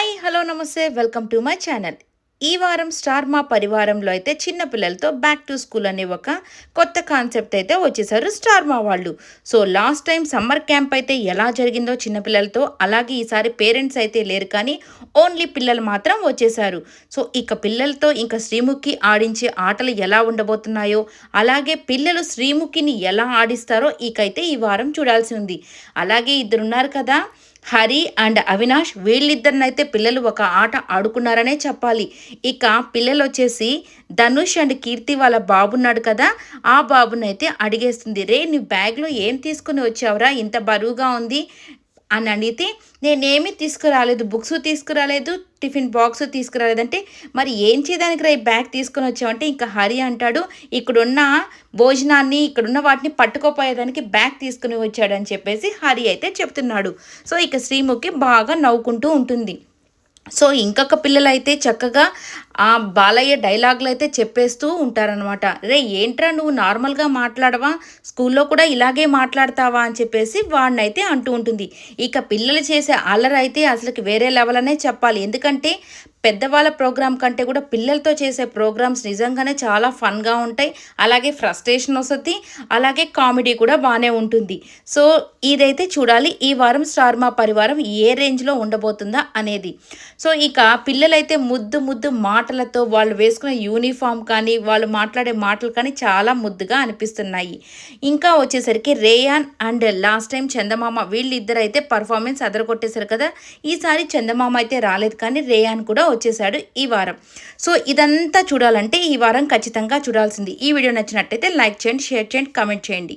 Hi hello నమస్తే welcome to my channel. ఈ వారం స్టార్ మా పరివారంలో అయితే చిన్న పిల్లలతో బ్యాక్ టు స్కూల్ అనే ఒక కొత్త కాన్సెప్ట్ అయితే వచ్చేసారు స్టార్ మా వాళ్ళు. So last time summer camp అయితే ఎలా జరిగిందో చిన్నపిల్లలతో అలాగే ఈసారి పేరెంట్స్ అయితే లేరు కానీ ఓన్లీ పిల్లలు మాత్రం వచ్చేసారు. సో ఇక పిల్లలతో ఇంకా శ్రీముఖి ఆడించే ఆటలు ఎలా ఉండబోతున్నాయో అలాగే పిల్లలు శ్రీముఖిని ఎలా ఆడిస్తారో ఇకైతే ఈ వారం చూడాల్సి ఉంది. అలాగే ఇద్దరున్నారు కదా హరి అండ్ అవినాష్ వీళ్ళిద్దరినైతే పిల్లలు ఒక ఆట ఆడుకున్నారనే చెప్పాలి. ఇక పిల్లలు వచ్చేసి ధనుష్ అండ్ కీర్తి వాళ్ళ బాబున్నాడు కదా ఆ బాబునైతే అడిగేస్తుంది రే నీ బ్యాగ్లో ఏం తీసుకుని వచ్చావురా? ఇంత బరువుగా ఉంది. అని అడిగితే నేనేమీ తీసుకురాలేదు బుక్స్ తీసుకురాలేదు టిఫిన్ బాక్స్ తీసుకురాలేదంటే మరి ఏం చేయడానికి రా ఈ బ్యాగ్ తీసుకొని వచ్చావంటే ఇంకా హరి అంటాడు ఇక్కడున్న భోజనాన్ని ఇక్కడున్న వాటిని పట్టుకోపోయేదానికి బ్యాగ్ తీసుకుని వచ్చాడని చెప్పేసి హరి అయితే చెప్తున్నాడు. సో ఇక శ్రీముఖి బాగా నవ్వుకుంటూ ఉంటుంది. సో ఇంకొక పిల్లలైతే చక్కగా ఆ బాలయ్య డైలాగులు అయితే చెప్పేస్తూ ఉంటారనమాట రే ఏంట్రా నువ్వు నార్మల్గా మాట్లాడవా? స్కూల్లో కూడా ఇలాగే మాట్లాడతావా? అని చెప్పేసి వాడినైతే అంటూ ఉంటుంది. ఇక పిల్లలు చేసే అల్లరైతే అయితే అసలుకి వేరే లెవెల్ అనే చెప్పాలి. ఎందుకంటే పెద్దవాళ్ళ ప్రోగ్రామ్ కంటే కూడా పిల్లలతో చేసే ప్రోగ్రామ్స్ నిజంగానే చాలా ఫన్గా ఉంటాయి. అలాగే ఫ్రస్ట్రేషన్ వస్తుంది అలాగే కామెడీ కూడా బాగానే ఉంటుంది. సో ఇదైతే చూడాలి. ఈ వారం స్టార్ మా పరివారం ఏ రేంజ్లో ఉండబోతుందా అనేది. సో ఇక పిల్లలైతే ముద్దు ముద్దు మాటలతో వాళ్ళు వేసుకునే యూనిఫామ్ కానీ వాళ్ళు మాట్లాడే మాటలు కానీ చాలా ముద్దుగా అనిపిస్తున్నాయి. ఇంకా వచ్చేసరికి Rayan and last time Chandamama వీళ్ళిద్దరైతే performance అదరగొట్టేశారు కదా. ఈసారి చందమామ అయితే రాలేదు కానీ రేయాన్ కూడా వచ్చేసాడు ఈ వారం. సో ఇదంతా చూడాలంటే ఈ వారం ఖచ్చితంగా చూడాల్సింది. ఈ వీడియో నచ్చినట్టయితే లైక్ చేయండి షేర్ చేయండి కామెంట్ చేయండి.